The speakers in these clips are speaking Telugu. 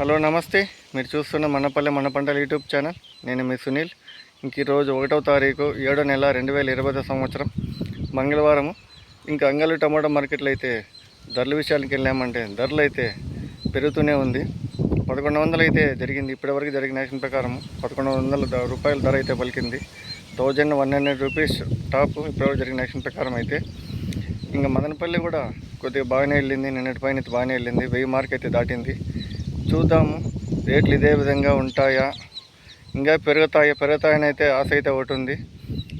హలో నమస్తే. మీరు చూస్తున్న మనపల్లె మన పంటల యూట్యూబ్ ఛానల్. నేను మీ సునీల్. ఇంక ఈరోజు ఒకటవ తారీఖు ఏడో నెల రెండు వేల ఇరవై సంవత్సరం మంగళవారము. ఇంకా అంగలు టమాటా మార్కెట్లో అయితే ధరల విషయానికి వెళ్ళామంటే ధరలు అయితే పెరుగుతూనే ఉంది. పదకొండు వందలు అయితే జరిగింది. ఇప్పటివరకు జరిగిన యాక్షన్ ప్రకారం పదకొండు వందల రూపాయల ధర అయితే పలికింది. Thousand one hundred rupees top ఇప్పటివరకు జరిగిన యాక్షన్ ప్రకారం అయితే. ఇంకా మదనపల్లి కూడా కొద్దిగా బాగానే వెళ్ళింది. నిన్నటి పైన అయితే బాగానే వెళ్ళింది. వెయ్యి మార్క్ అయితే దాటింది. చూద్దాము. రేట్లు ఇదే విధంగా ఉంటాయా? ఇంకా పెరుగుతాయా? పెరుగుతాయని అయితే ఆశ అయితే ఒకటి ఉంది.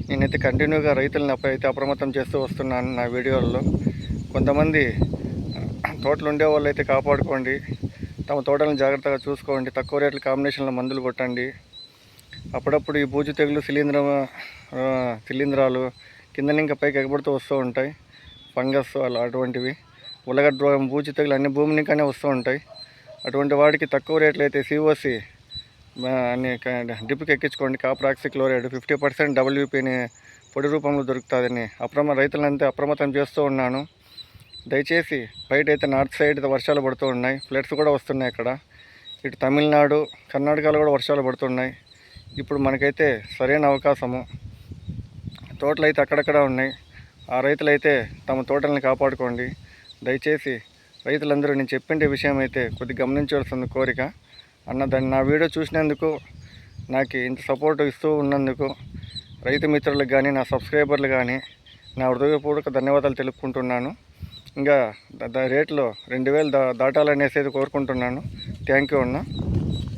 నేనైతే కంటిన్యూగా రైతులను అయితే అప్రమత్తం చేస్తూ వస్తున్నాను నా వీడియోల్లో. కొంతమంది తోటలు ఉండే వాళ్ళు అయితే కాపాడుకోండి. తమ తోటలను జాగ్రత్తగా చూసుకోండి. తక్కువ రేట్ల కాంబినేషన్లో మందులు కొట్టండి. అప్పుడప్పుడు ఈ బూజు తెగులు శిలీంద్ర శిలీంధ్రాలు కింద ఇంకా పైకి ఎగబడుతూ వస్తూ ఉంటాయి. ఫంగస్ అలా అటువంటివి. ఉల్లగడ్డ రోగం బూజు తెగులు అన్ని భూమి నింకానే వస్తూ ఉంటాయి. అటువంటి వాటికి తక్కువ రేట్లు అయితే సిఓసి అన్ని డిప్కి ఎక్కించుకోండి. కాపరాక్సి క్లోరైడ్ ఫిఫ్టీ పర్సెంట్ డబ్ల్యూపీని పొడి రూపంలో దొరుకుతుందని అప్రమ రైతులంతా అప్రమత్తం చేస్తూ ఉన్నాను. దయచేసి బయట అయితే నార్త్ సైడ్ వర్షాలు పడుతూ ఉన్నాయి. ఫ్లడ్స్ కూడా వస్తున్నాయి ఇక్కడ. ఇటు తమిళనాడు కర్ణాటకలో కూడా వర్షాలు పడుతున్నాయి. ఇప్పుడు మనకైతే సరైన అవకాశము. తోటలు అయితే అక్కడక్కడ ఉన్నాయి. ఆ రైతులైతే తమ తోటలను కాపాడుకోండి. దయచేసి రైతులందరూ నేను చెప్పిండే విషయం అయితే కొద్దిగా గమనించవలసింది కోరిక. అన్న దాన్ని నా వీడియో చూసినందుకు నాకు ఇంత సపోర్ట్ ఇస్తూ ఉన్నందుకు రైతు మిత్రులకు కానీ నా సబ్స్క్రైబర్లు కానీ నా హృదయపూర్వక ధన్యవాదాలు తెలుపుకుంటున్నాను. ఇంకా రేట్లో రెండు వేలు దా దాటాలనేసి కోరుకుంటున్నాను. థ్యాంక్ యూ అన్న.